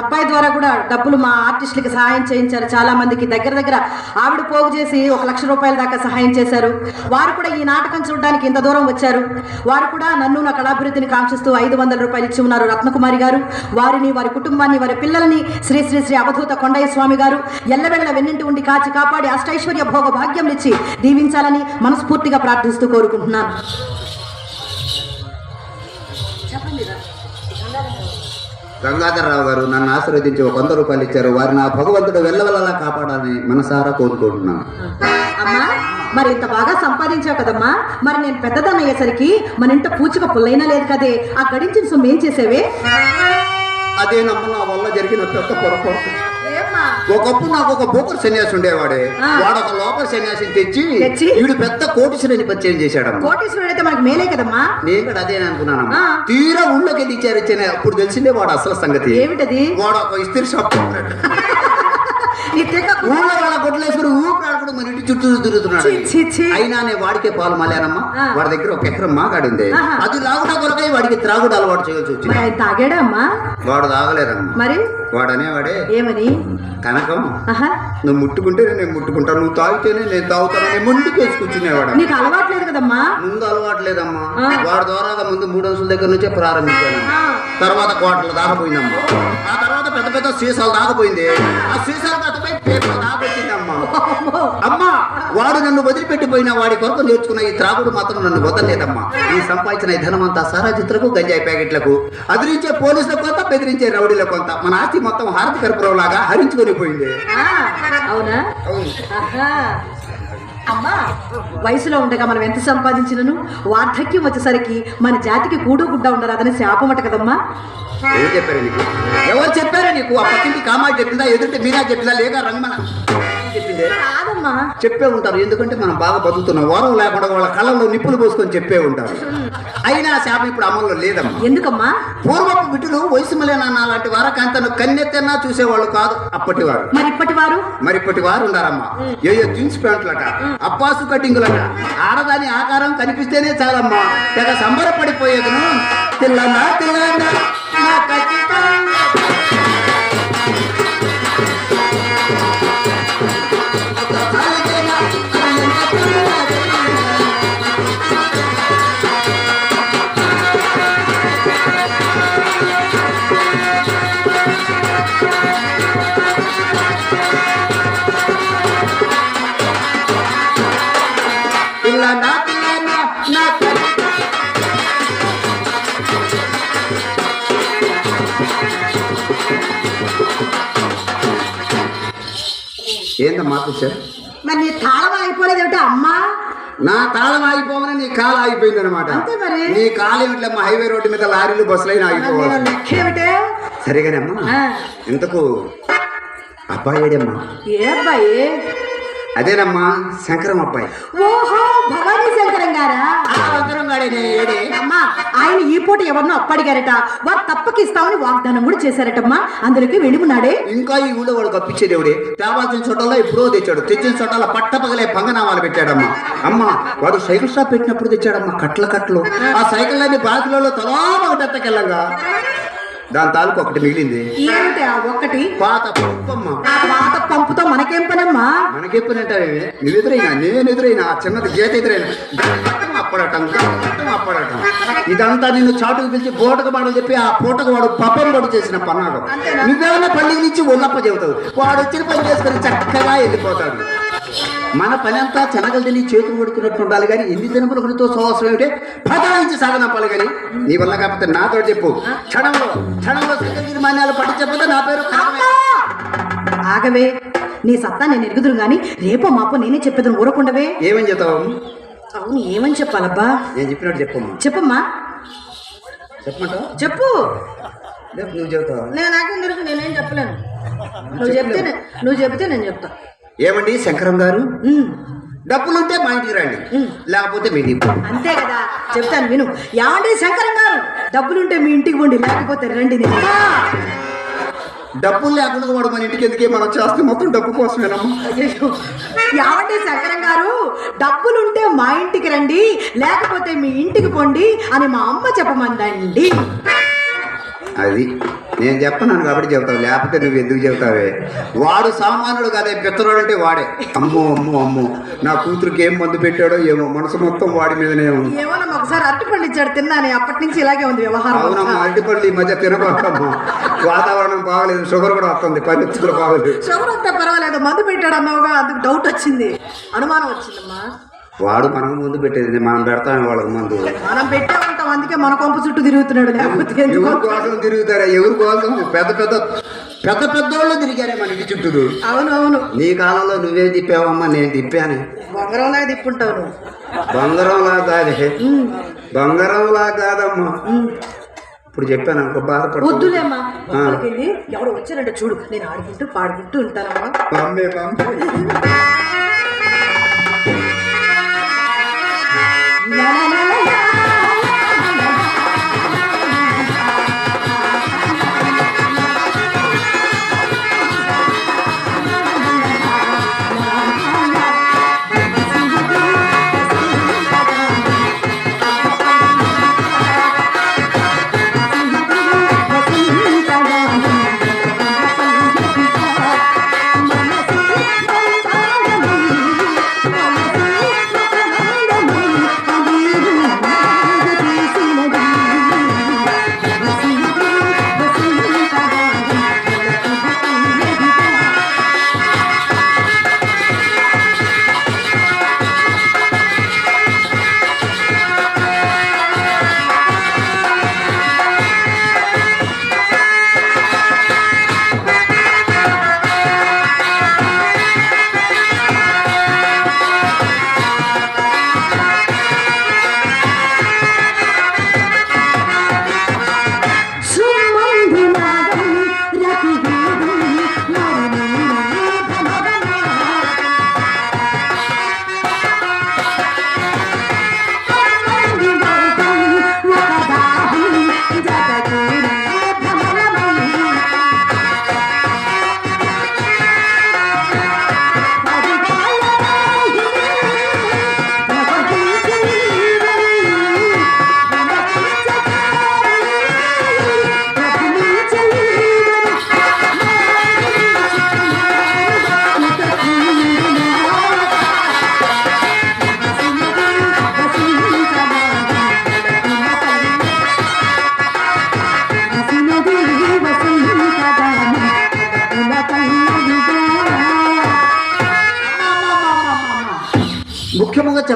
అబ్బాయి ద్వారా కూడా డబ్బులు మా ఆర్టిస్టులకి సహాయం చేయించారు. చాలా మందికి దగ్గర దగ్గర ఆవిడ పోగు చేసి ఒక లక్ష రూపాయల దాకా సహాయం చేశారు. వారు కూడా ఈ నాటకం చూడడానికి ఇంత దూరం వచ్చారు. వారు కూడా నన్ను నా కళాభివృద్ధిని కాంక్షిస్తూ ఐదు వందల రూపాయలు ఇచ్చి ఉన్నారు రత్నకుమారి గారు. వారిని వారి కుటుంబాన్ని వారి పిల్లల్ని శ్రీ శ్రీ శ్రీ అవధూత కొండయ్య స్వామి గారు ఎల్లవెళ్ళ వెన్నింటి ఉండి కాచి కాపాడి అష్టైశ్వర్య భోగ భాగ్యం ఇచ్చి దీవించాలని మనస్ఫూర్తిగా ప్రార్థిస్తూ కోరుకుంటున్నాను. గంగాధరరావు గారు నన్ను ఆశీర్వదించి ఒక వంద రూపాయలు ఇచ్చారు. వారిని నా భగవంతుడు వెళ్ళవెల్లలా కాపాడాలని మనసారా కోరుకుంటున్నాను. అమ్మా మరి ఇంత బాగా సంపాదించావు కదమ్మా. మరి నేను పెద్దదాన్ని అయ్యేసరికి మన ఇంట పూచిక పుల్లైనా లేదు కదే. ఆ గడించిన సొమ్ము ఏం చేసేవే? అదే నమ్మ నా వల్ల జరిగిన పెద్ద పొరపాటు? ఒకప్పుడు నాకు ఒక బోకర్ సన్యాసి ఉండేవాడే. వాడు ఒక లోపల సన్యాసిని తెచ్చి? వీడు పెద్ద కోటీశ్వరుని పరిచయం చేశాడమ్మ కోటేశ్వరుడు అయితే మనకి మేలే కదమ్మా నేను కూడా అదే అనుకున్నానమ్మా ఆ. తీరా ఊళ్ళోకి వెళ్ళి ఇచ్చారు ఇచ్చాను అప్పుడు తెలిసిందే వాడు అసలు సంగతి ఏమిటది వాడు ఒక ఇస్త్రీ షాప్ పెట్టాడు. ఊళ్ళో వాళ్ళ మన ఇంటి చుట్టూ తిరుగుతున్నాడు. అయినా నేను వాడికే పాలు మాలేనమ్మా ఆ. వాడి దగ్గర ఒక ఎకరం మాగాడింది. అది లాగుడా కొరకై వాడికి త్రాగుడు అలవాటు చేయాల్సి వచ్చింది. మరి ఆయన తాగాడా అమ్మా వాడు తాగలేదమ్మా. మరి? వాడు అనేవాడే ఏమని? కనకం నువ్వు ముట్టుకుంటేనే నేను ముట్టుకుంటాను నువ్వు తాగితేనే నేను తాగుతానని ముందుకేసి కూర్చునేవాడు. నీకు అలవాట్లేదు కదమ్మా? ముందు అలవాటు లేదమ్మా. ఆ. వాడి ద్వారా ముందు మూడు అంశాల దగ్గర నుంచే ప్రారంభించాను. తర్వాత కోటలు దాకపోయిందమ్మా ఆ తర్వాత పెద్ద పెద్ద సీసాలు దాకపోయింది ఆ సీసాలు దాకపోయి పేపర్ దాకొచ్చిందమ్మా అమ్మో. వాడు నన్ను వదిలిపెట్టిపోయిన వాడి కొరకు నేర్చుకున్న ఈ త్రాగుడు మాత్రం నన్ను వదలలేదమ్మా. ఈ సంపాదించిన ఈ ధనం అంతా సారా చిత్రకు గంజాయి ప్యాకెట్లకు. అదిరించే పోలీసులకు కొంత బెదిరించే రౌడీలకు కొంత. మన ఆస్తి మొత్తం హారతి కర్పూరం లాగా హరించుకొని పోయింది. అవునా. అమ్మా వయసులో ఉండగా మనం ఎంత సంపాదించినను? వార్ధక్యం వచ్చేసరికి మన జాతికి కూడు గుడ్డ ఉండరు శాపమట కదమ్మా. ఎవరు చెప్పారు నీకు? ఎవరు చెప్పారు నీకు? ఆ పక్కింటి కామాయి చెప్పిందా ఎదుటి మీనా చెప్పిందా లేక రంగమన? చెప్పిందే. కాదమ్మా చెప్పే ఉంటారు. ఎందుకంటే మనం బాగా బతుకుతున్నాం. వారం లేకుండా వాళ్ళ కళ్ళల్లో నిప్పులు పోసుకొని చెప్పే ఉంటారు. అయినా శాపం ఇప్పుడు అమల్లో లేదమ్మా. ఎందుకమ్మా? పూర్వపు బిడ్డలు వయసు మలేనా లాంటి వారు కాంతను కన్నెత్తన్నా చూసేవాళ్ళు కాదు అప్పటి వారు మరి ఇప్పటి వారు మరి ఇప్పటి వారు ఉండారమ్మా ఏయో జీన్స్ ప్యాంట్లట అప్పాసు కటింగులట. ఆడదాని ఆకారం కనిపిస్తేనే చాలమ్మా. తెగ సంబరపడిపోయేదును. తిల్లన్నా ఏందమ్మా కూర్చో మరి నీ తాళం అయిపోలేదు ఏమిటా అమ్మా? నా తాళం ఆగిపోగానే నీ కాలు ఆగిపోయింది అనమాట అంతే మరి. నీ కాలు ఏమిట్లమ్మా హైవే రోడ్డు మీద లారీలు బస్సులైనా మరి నేను ఆగిపోవాలి లెక్క ఏమిటే? సరిగానమ్మా ఆ, ఇంతకు అబ్బాయి ఏడమ్మా? ఏ అబ్బాయి? అదేనమ్మా శంకరం అబ్బాయి. ఓహో భవానీ శంకరం గారా? శంకరం అమ్మా ఆయన ఈ పూట ఎవరినో అప్పడిగారట. వారు తప్పకి ఇస్తామని వాగ్దానం కూడా చేశారటమ్మా. అందులోకి వెళ్ళిమున్నాడే ఇంకా ఈ ఊళ్ళో వాడు కప్పించే దేవుడే. తేవాల్సిన చోటల్లో ఎప్పుడో తెచ్చాడు. తెచ్చిన చోటల్లో పట్ట పగలే పంగనామాలు పెట్టాడమ్మా. అమ్మ వాడు సైకిల్ షాప్ పెట్టినప్పుడు తెచ్చాడమ్మా కట్ల కట్లు ఆ సైకిల్ అన్ని బాకిలలో తలా ఒకటి ఎత్తకెళ్ళంగా దాని తాలూకు ఒకటి మిగిలింది. ఆ ఒక్కటి పాత పప్పమ్మ ఆ పాత పంపుతో మనకేం పనమ్మా? మనకెప్పుడంటావేమి నువ్వు ఎదురైనా నేను ఎదురైనా ఆ చిన్నది గీత ఎదురైనా. అప్పడటం అప్పడటం. ఇదంతా నిన్ను చాటుకు పిలిచి పూటకు పాడని చెప్పి ఆ పూటకు వాడు పప్పం పడు చేసిన పన్నాగం. అంతేనా? నువ్వేమన్నా పల్లి నుంచి ఉన్నప్ప చెబుతావు. వాడు వచ్చిన పని చేసుకొని చక్కగా వెళ్ళిపోతాడు. మన పని అంతా చెనగలు తిని చేతులు పడుకున్నట్టు ఉండాలి కానీ ఎన్ని దినములతో సోవసరం ఏమిటి? పదాయించి సాగనంపాలి కానీ నీ వల్ల కాకపోతే నాతో చెప్పు. క్షణంలో క్షణంలో సకల తీర్మానాలు పట్టించకపోతే నా పేరు. ఆగవే నీ సత్తా నేను ఎరుగుదురు గాని రేపో మాపో నేనే చెప్పేదని ఊరకుండవే. ఏమని చెప్తావు? అవును ఏమని చెప్పాలబ్బా? నేను చెప్పినట్టు చెప్పమ్మా. చెప్పమ్మా. చెప్పమంటావు? చెప్పు. నువ్వు చెబుతావా? నేను నాకేం నేనేం చెప్పలేను. నువ్వు చెప్తే నువ్వు చెప్తే నేను చెప్తా. ఏమండి శంకరం గారు? డబ్బులుంటే మా ఇంటికి రండి. లేకపోతే మీ ఇంటికి అంతే కదా. చెప్తాను విను. ఏమండి శంకరం గారు? డబ్బులుంటే మీ ఇంటికి పోండి లేకపోతే రండి డబ్బులు లేకుండా వాడు మన ఇంటికి ఎందుకే మనం చేస్తే మొత్తం డబ్బు కోసమేనమ్మా. ఏమండి శంకరం గారు? డబ్బులుంటే మా ఇంటికి రండి లేకపోతే మీ ఇంటికి పోండి అని మా అమ్మ చెప్పమందండి. అది నేను చెప్పను కాబట్టి చెబుతావు లేకపోతే నువ్వు ఎందుకు చెబుతావే? వాడు సామాన్యుడు కదే పిత్తరోడు అంటే వాడే. అమ్మో అమ్మో అమ్మో. నా కూతురికి ఏం మందు పెట్టాడో ఏమో మనసు మొత్తం వాడి మీదనే ఉంది. ఏమన్నా ఒకసారి అరటిపండు ఇచ్చాడు తిన్నాను. అప్పటి నుంచి ఇలాగే ఉంది వ్యవహారం అవునమ్మా అరటిపళ్ళు ఈ మధ్య తినబాకమ్మా వాతావరణం బాగలేదు షుగర్ కూడా వస్తుంది పరిస్థితులు బాగలేదు. షుగర్ వస్తే పర్వాలేదు మందు పెట్టాడు అన్నావుగా అందుకు డౌట్ వచ్చింది. అనుమానం వచ్చిందమ్మా. వాడు మనకు ముందు పెట్టేది మనం పెడతాం వాళ్ళకి మందు. మనం పెట్టే అందుకే మన కొంప చుట్టూ తిరుగుతున్నాడు లేకపోతే ఎవరి కోసం తిరుగుతారా? ఎవరి కోసం? పెద్ద పెద్ద పెద్ద పెద్దోళ్ళు తిరిగారే మనకి చుట్టూ అవును అవును నీ కాలంలో నువ్వే తిప్పావమ్మా నేను తిప్పాను. బొంగరంలాగా తిప్పుంటావు నువ్వు. బంగారంలా కాదే. బంగారంలా కాదమ్మా. ఇప్పుడు చెప్పాను అనుకో బాధపడు వద్దులేమ్మా వెళ్ళి ఎవరు వచ్చారంటే చూడు నేను ఆడుకుంటూ పాడుకుంటూ ఉంటానమ్మా.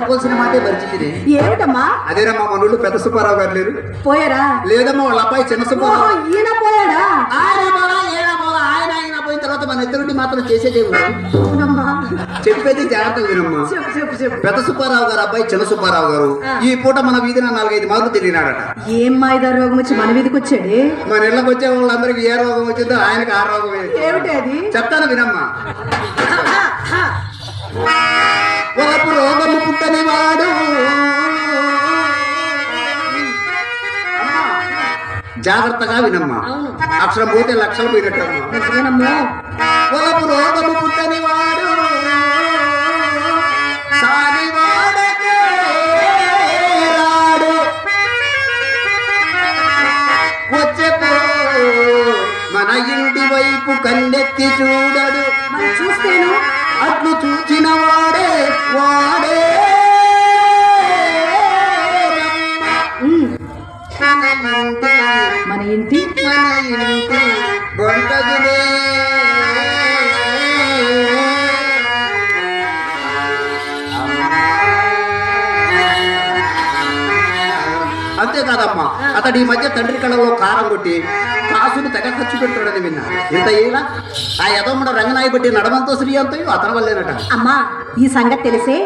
చెప్పవలసిన మాటే పరిస్థితి ఏమిటమ్మా? అదేనమ్మా మన ఊళ్ళో పెద్ద సుబ్బారావు గారు లేరు. పోయారా? లేదమ్మా వాళ్ళ అబ్బాయి చిన్న సుబ్బారావు. ఈయన పోయాడా? ఆయన ఈయన పోలా, ఆయన ఆయన పోయిన తర్వాత మన ఇద్దరుండి మాత్రం చేసేదే. చెప్పేది జాగ్రత్తగా వినమ్మా. చెప్పు చెప్పు చెప్పు. పెద్ద సుబ్బారావు గారు అబ్బాయి చిన్న సుబ్బారావు గారు ఈ పూట మన వీధిన నాలుగైదు మార్లు తిరిగినాడట. ఏం మాయిదా రోగం వచ్చి మన మీదకి వచ్చాడే? మన ఇళ్ళకి వచ్చే వాళ్ళందరికీ ఏ రోగం వచ్చిందో ఆయనకి ఆ రోగమే. ఏమిటి అది? చెప్తాను వినమ్మా. జాగ్రత్తగా వినమ్మా. అక్షరం పోతే లక్షలు పోయినట్టమ్మా. నిజమేనమ్మో పొలపు రోగము పుట్టని వాడు మన ఇంటి వైపు కన్నెత్తి చూడడు. చూస్తేను? అట్లు చూచిన వాడే వాడే. మన ఇంటి అంతేకాదమ్మా అతడు ఈ మధ్య తండ్రి కళ్ళలో కారం కొట్టి కాసుని తెగ ఖర్చు పెడతాడని విన్నా. ఇంత ఏలా ఆ యదమ్మడ రంగనాయి బట్టి నడమంతో శ్రీ అంతయో అతని వల్లేనట. అమ్మా ఈ సంగతి తెలిసే